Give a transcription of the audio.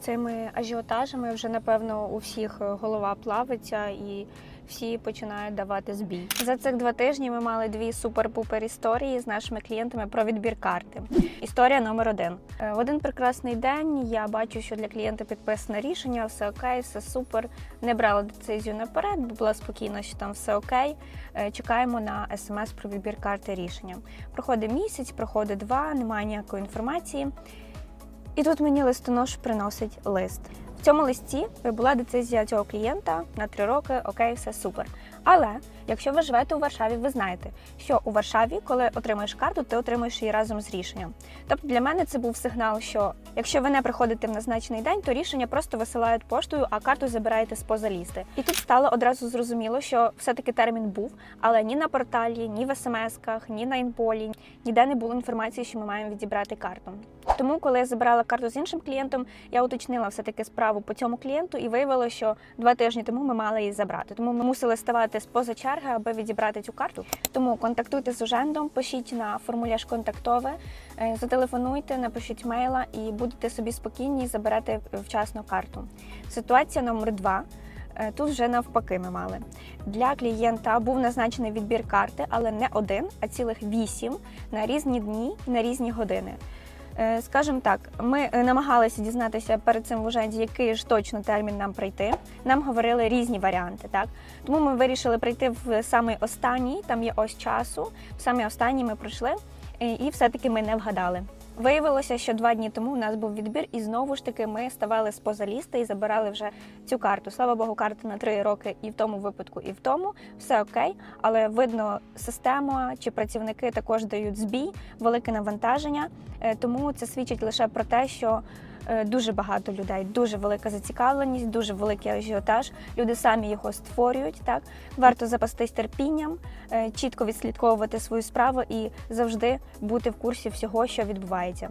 цими ажіотажами вже напевно у всіх е, голова плавиться і всі починають давати збій. За цих два тижні ми мали дві супер-пупер історії з нашими клієнтами про відбір карти. Історія номер один. Е, В один прекрасний день я бачу, що для клієнта підписане рішення, все окей, все супер. Не брала децизію наперед, бо була спокійна, що там все окей. Е, Чекаємо на смс про відбір карти рішення. Проходить місяць, проходить два, немає ніякої інформації. І тут мені листонош приносить лист. В цьому листі була децизія цього клієнта на три роки, окей, все супер. Але якщо ви живете у Варшаві, ви знаєте, що у Варшаві, коли отримаєш карту, ти отримуєш її разом з рішенням. Тобто для мене це був сигнал, що якщо ви не приходите в назначений день, то рішення просто висилають поштою, а карту забираєте з поза лісти. І тут стало одразу зрозуміло, що все-таки термін був, але ні на порталі, ні в смс-ках, ні на інполі, ніде не було інформації, що ми маємо відібрати карту. Тому, коли я забирала карту з іншим клієнтом, я уточнила все-таки справу по цьому клієнту і виявилося, що два тижні тому ми мали її забрати. Тому ми мусили ставати з поза черги, аби відібрати цю карту. Тому контактуйте з ужендом, пишіть на формуляж контактове, е, зателефонуйте, напишіть мейла і будете собі спокійні і заберете вчасно карту. Ситуація номер два. Е, Тут вже навпаки ми мали. Для клієнта був назначений відбір карти, але не один, а цілих вісім на різні дні і на різні години. Е, Скажімо так, ми е, намагалися дізнатися перед цим в Уженді, який ж точно термін нам прийти. Нам говорили різні варіанти, так тому ми вирішили прийти в самий останній. Там є ось часу. В самий останній ми пройшли, і все-таки ми не вгадали. Виявилося, що два дні тому у нас був відбір, і знову ж таки ми ставали з поза ліста і забирали вже цю карту. Слава Богу, карта на три роки і в тому випадку, і в тому все окей. Але видно, система чи працівники також дають збій, велике навантаження. Е, Тому це свідчить лише про те, що дуже багато людей, дуже велика зацікавленість, дуже великий ажіотаж. Люди самі його створюють. Так варто запастись терпінням, е, чітко відслідковувати свою справу і завжди бути в курсі всього, що відбувається.